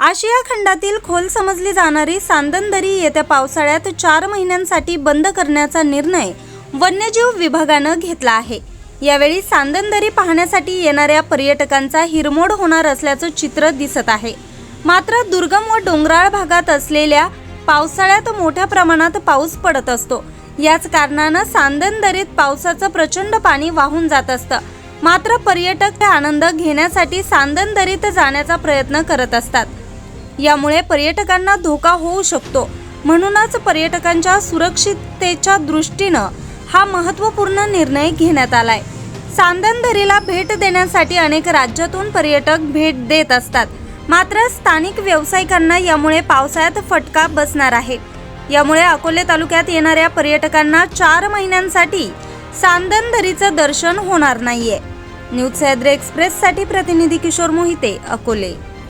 आशिया खंडातील खोल समजली जाणारी सांदनदरी येत्या पावसाळ्यात चार महिन्यांसाठी बंद करण्याचा निर्णय वन्यजीव विभागानं घेतला आहे. यावेळी सांदनदरी पाहण्यासाठी येणाऱ्या पर्यटकांचा हिरमोड होणार असल्याचं चित्र दिसत आहे. मात्र दुर्गम व डोंगराळ भागात असलेल्या पावसाळ्यात मोठ्या प्रमाणात पाऊस पडत असतो. याच कारणानं सांदनदरीत पावसाचं प्रचंड पाणी वाहून जात असतं. मात्र पर्यटक ते आनंद घेण्यासाठी सांदनदरीत जाण्याचा प्रयत्न करत असतात. यामुळे पर्यटकांना धोका होऊ शकतो. म्हणूनच पर्यटकांच्या सुरक्षिततेच्या दृष्टीनं हा महत्त्वपूर्ण निर्णय घेण्यात आलाय. सांदनदरीला भेट देण्यासाठी अनेक राज्यातून पर्यटक भेट देत असतात. मात्र स्थानिक व्यावसायिकांना यामुळे पावसाळ्यात फटका बसणार आहे. यामुळे अकोले तालुक्यात येणाऱ्या पर्यटकांना चार महिन्यांसाठी सांदनधरीचं दर्शन होणार नाहीये. न्यूज सह्याद्री एक्सप्रेससाठी प्रतिनिधी किशोर मोहिते अकोले.